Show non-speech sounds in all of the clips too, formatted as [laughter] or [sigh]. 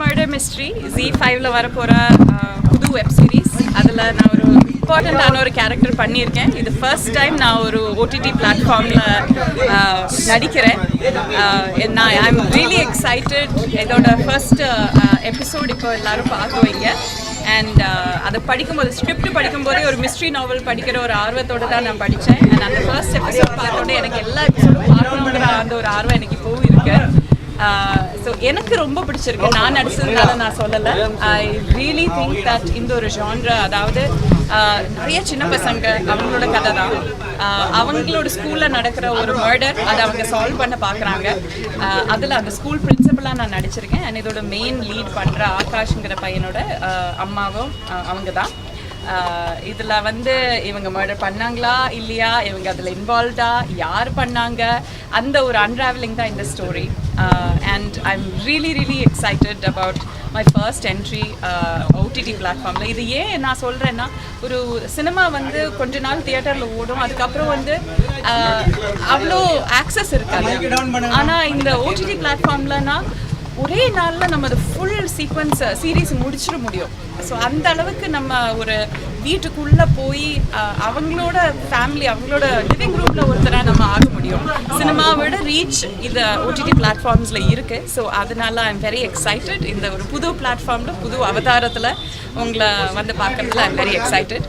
Murder mystery G ஃபைவ்ல வரப்போகிற புது வெப் சீரிஸ் அதில் நான் ஒரு இம்பார்ட்டண்ட்டான ஒரு கேரக்டர் பண்ணியிருக்கேன். இது ஃபர்ஸ்ட் டைம் நான் ஒரு ஓடிடி பிளாட்ஃபார்மில் நடிக்கிறேன். நான் ஐ எம் ரியலி எக்ஸைட்டட் இதோட ஃபர்ஸ்ட் எபிசோட் இப்போ எல்லாரும் பார்க்குவீங்க அண்ட் அதை படிக்கும்போது ஸ்கிரிப்ட் படிக்கும்போதே ஒரு மிஸ்ட்ரி நாவல் படிக்கிற ஒரு ஆர்வத்தோடு தான் நான் படித்தேன் அண்ட் அந்த ஃபர்ஸ்ட் எபிசோட் பார்த்தோன்னே எனக்கு எல்லா எபிசோடும் பார்க்கணுங்கிற அந்த ஒரு ஆர்வம் எனக்கு இப்போவும் இருக்குது Uh, ஸோ எனக்கு ரொம்ப பிடிச்சிருக்கு. நான் நடிச்சதுனால நான் சொல்லலை. ஐ ரியலி திங்க் தட் இந்த ஒரு ஜான்ரா அதாவது ஆஹ், நிறைய சின்ன பசங்க அவங்களோட கதை தான். ஆஹ், அவங்களோட ஸ்கூலில் நடக்கிற ஒரு மர்டர் அதை அவங்க சால்வ் பண்ண பார்க்குறாங்க அதில் அந்த ஸ்கூல் பிரின்சிபலாக நான் நடிச்சிருக்கேன். அண்ட் இதோட மெயின் லீட் பண்ணுற ஆகாஷ்ங்கிற பையனோட அம்மாவும் அவங்க தான். இதில் வந்து இவங்க மர்டர் பண்ணாங்களா இல்லையா? இவங்க அதில் இன்வால்வ்டா யார் பண்ணாங்க? அந்த ஒரு அன்ராவலிங் தான் இந்த story and I am really really excited about my first entry OTT பிளாட்ஃபார்மில் இது ஏன் நான் சொல்கிறேன்னா ஒரு சினிமா வந்து கொஞ்ச நாள் தியேட்டரில் ஓடும். அதுக்கப்புறம் வந்து ஆஹ், அவ்வளோ ஆக்சஸ் இருக்காது. ஆனால் இந்த ஓடிடி பிளாட்ஃபார்ம்லனா ஒரே நாளில் நம்ம அது ஃபுல் சீக்வன்ஸ் சீரீஸ் முடிச்சிட முடியும். ஸோ அந்த அளவுக்கு நம்ம ஒரு வீட்டுக்குள்ளே போய் அவங்களோட ஃபேமிலி அவங்களோட லிவிங் ரூமில் ஒருத்தராக நம்ம ஆக முடியும். சினிமாவோட ரீச் இந்த ஓடிடி பிளாட்ஃபார்ம்ஸில் இருக்குது ஸோ அதனால ஐ எம் வெரி எக்ஸைட்டட் இந்த ஒரு புது பிளாட்ஃபார்மில் புது அவதாரத்தில் உங்களை வந்து பார்க்கறதுல I am very excited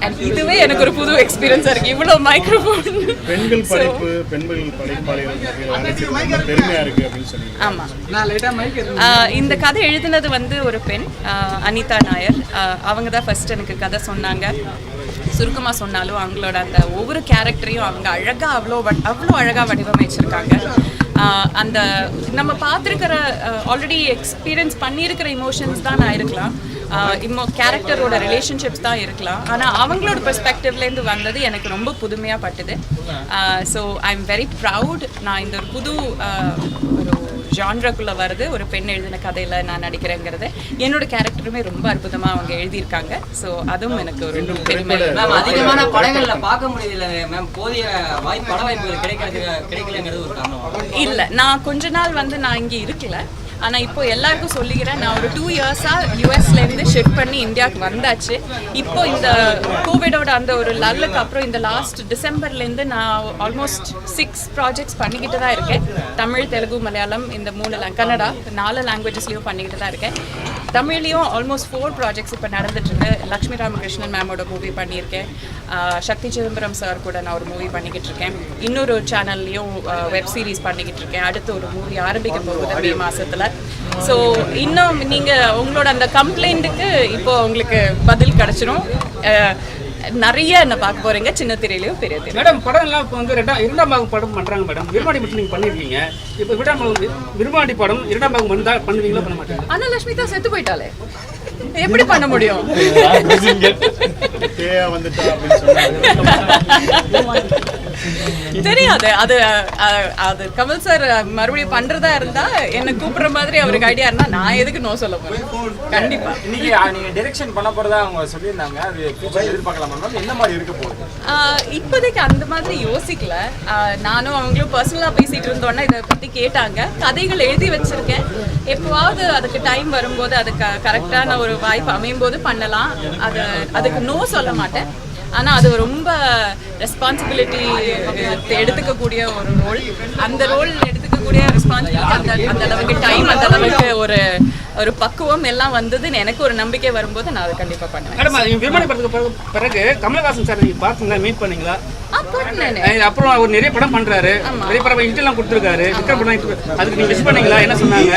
and இதுவே எனக்கு ஒரு புது எக்ஸ்பீரியன்ஸாக இருக்குது இவ்வளோ மைக்ரோஃபோன் பெண்கள் படைப்பு பெண்கள் ஆமாம் ஆஹ் இந்த கதை எழுதினது வந்து ஒரு பெண் ஆஹ் அனிதா நாயர். அவங்க தான் ஃபர்ஸ்ட் எனக்கு கதை சொன்னாங்க. சுருக்கமாக சொன்னாலும் அவங்களோட அந்த ஒவ்வொரு கேரக்டரையும் அவங்க அழகாக அவ்வளோ வ- அவ்வளோ அழகாக வடிவமைச்சிருக்காங்க. அந்த நம்ம பார்த்துருக்கிற ஆல்ரெடி எக்ஸ்பீரியன்ஸ் பண்ணியிருக்கிற இமோஷன்ஸ் தான் நான் இருக்கலாம். இம்மோ கேரக்டரோட ரிலேஷன்ஷிப்ஸ் தான் இருக்கலாம். ஆனால் அவங்களோட பெர்ஸ்பெக்டிவ்லேருந்து வந்தது எனக்கு ரொம்ப புதுமையாக பட்டுது. So I am very proud நான் இந்த ஒரு புது ஆஹ், ஒரு ஜான்ராக்குள்ளே வருது ஒரு பெண் எழுதின கதையில் நான் நடிக்கிறேங்கிறது என்னோட கேரக்டருமே ரொம்ப அற்புதமாக அவங்க எழுதியிருக்காங்க. ஸோ அதுவும் எனக்கு ஒரு பெருமை. மேம் அதிகமான படங்கள்ல பார்க்க முடியல மேம் போதிய வாய்ப்பு பட வாய்ப்புகள் கிடைக்கிறது கிடைக்கலங்கிறது ஒரு காரணம். இல்லை நான் கொஞ்ச நாள் வந்து நான் இங்கே இருக்கல. ஆனால் இப்போ எல்லாருக்கும் சொல்லிக்கிறேன் நான் ஒரு டூ இயர்ஸாக யூஎஸ்லேருந்து ஷிஃப்ட் பண்ணி இந்தியாவுக்கு வந்தாச்சு. இப்போ இந்த கோவிடோட அந்த ஒரு லல்லுக்கு அப்புறம் இந்த லாஸ்ட் டிசம்பர்லேருந்து நான் ஆல்மோஸ்ட் சிக்ஸ் ப்ராஜெக்ட்ஸ் பண்ணிக்கிட்டு தான் இருக்கேன். தமிழ் தெலுங்கு மலையாளம் இந்த மூணு கன்னடா நாலு லாங்குவேஜஸ்லேயும் பண்ணிக்கிட்டு தான் இருக்கேன். தமிழ்லேயும் ஆல்மோஸ்ட் ஃபோர் ப்ராஜெக்ட்ஸ் இப்போ நடந்துட்டுருக்கு. லக்ஷ்மி ராமகிருஷ்ணன் மேமோட மூவி பண்ணியிருக்கேன். சக்தி சிதம்பரம் சார் கூட நான் ஒரு மூவி பண்ணிக்கிட்டு இருக்கேன் இன்னொரு சேனல்லையும் வெப் சீரிஸ் பண்ணிக்கிட்டு இருக்கேன் அடுத்து ஒரு மூவி ஆரம்பிக்க போகுது மே மாதத்தில் ஸோ இன்னும் நீங்கள் உங்களோட அந்த கம்ப்ளைண்ட்டுக்கு இப்போ உங்களுக்கு பதில் கிடச்சிரும். நிறைய என்ன பார்க்க போறீங்க? சின்ன திரையிலையும் பெரிய திரை மேடம் படம் எல்லாம் இப்போ வந்து ரெண்டாம் இரண்டாம் பாகம் படம் பண்றாங்க மேடம். விரும்பாடி மட்டும் நீங்க பண்ணிருக்கீங்க. இப்போ விடாம விரும்பாடி படம் இரண்டாம் பாகம் வந்தா பண்ணுவீங்களா பண்ண மாட்டீங்க லட்சுமி தான் செத்து போயிட்டாலே எப்படி பண்ண முடியும்? வந்துட்டா [laughs] தெரியாது. அது அது கமல் சார் மறுபடியும் பண்றதா இருந்தா என்ன கூப்பிடுற மாதிரி அவருக்கு ஐடியா இருந்தா நான் எதுக்கு நோ சொல்ல போறேன். கண்டிப்பா. இன்னைக்கு நீங்க டைரக்ஷன் பண்ண போறதா அவங்க சொல்லியிருந்தாங்க. அது எதிர்பார்க்கலாமா மேம் என்ன மாதிரி இருக்க போகுது? இப்போதைக்கு அந்த மாதிரி யோசிக்கல. நானும் அவங்களும் பர்சனலாக பேசிட்டு இருந்தோன்னா இதை பற்றி கேட்டாங்க. கதைகள் எழுதி வச்சிருக்கேன். எப்போவாவது அதுக்கு டைம் வரும்போது அதுக்கு கரெக்டான ஒரு வாய்ப்பு அமையும் போது பண்ணலாம். அது அதுக்கு நோ சொல்ல மாட்டேன். ஆனால் அது ரொம்ப ரெஸ்பான்சிபிலிட்டி எடுத்துக்கக்கூடிய ஒரு ரோல் அந்த ரோல் எடுத்துக்கக்கூடிய ரெஸ்பான்சிபிலிட்டி அந்த அந்த அளவுக்கு டைம் அந்த அளவுக்கு ஒரு ஒரு பக்குவம் எல்லாம் வந்ததுன்னு எனக்கு ஒரு நம்பிக்கை வரும்போது நான் அதை கண்டிப்பாக பண்ணுவேன். மேடம் படத்துக்கு பிறகு- கமல்ஹாசன் கமலஹாசன் சார் நீங்க பார்த்தீங்களா மீட் பண்ணீங்களா? அப்புறம் அவர் நிறைய படம் பண்றாரு. நிறைய படம் இன்டர்லாம் கொடுத்துருக்காரு. விக்ரம் படம் அதுக்கு நீங்க மிஸ் பண்ணீங்களா? என்ன சொன்னாங்க?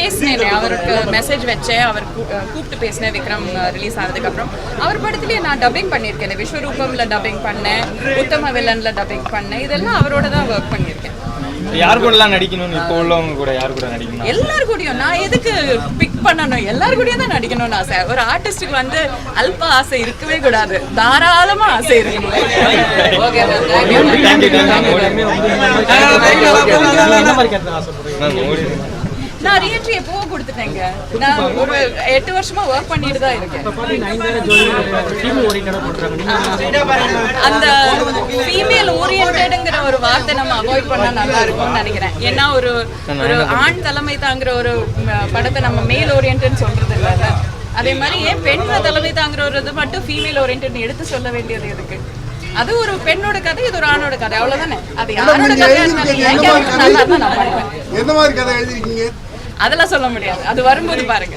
பேசினேனே. அவருக்கு மெசேஜ் வச்சேன் அவர் கூப்பிட்டு பேசினேன் விக்ரம் ரிலீஸ் ஆனதுக்கு அப்புறம் அவர் படத்துலயே நான் டப்பிங் பண்ணியிருக்கேன். விஸ்வரூபம்ல டப்பிங் பண்ணேன் உத்தம வில்லன்ல டப்பிங் பண்ணேன். இதெல்லாம் அவரோட தான் ஒர்க் பண்ணியிருக்கேன். யார் கூடலாம் நடிக்கணும்னு இப்போ உள்ளவங்க கூட யார் கூட நடிக்கணும் எல்லார் கூடயும். நான் எதுக்கு பிக் பண்ணணும்? எல்லார் கூடயும் தான் நடிக்கணும்னு ஆசை. ஒரு ஆர்டிஸ்டுக்கு வந்து அல்ப ஆசை இருக்கவே கூடாது. தாராளமா ஆசை இருக்கணும் ஓகே நான் ரீஎன்ட்ரி எப்பவோ கொடுத்துட்டேங்க. நான் ஒரு எட்டு வருஷமா ஒர்க் பண்ணிட்டு தான் இருக்கேன். அந்த ஃபீமேல் ஓரியன்டட்ங்கிற ஒரு வார்த்தை நம்ம அவாய்ட் பண்ணா நல்லா இருக்கும்னு நினைக்கிறேன். ஏன்னா ஒரு ஒரு ஆண் தலைமை தாங்குற ஒரு படத்தை நம்ம மேல் ஓரியன்ட்னு சொல்றது இல்லைல்ல அதே மாதிரி ஏன் பெண்கள் தலைமை தாங்குற ஒரு இது மட்டும் ஃபீமேல் ஓரியன்ட் எடுத்து சொல்ல வேண்டியது எதுக்கு? அது ஒரு பெண்ணோட கதை இது ஒரு ஆணோட கதை. அவ்வளவுதானே? அது யாரோட பண்ணுவேன் எந்த மாதிரி கதை எழுதிருக்கீங்க? அதெல்லாம் சொல்ல முடியாது. அது வரும்போது பாருங்க.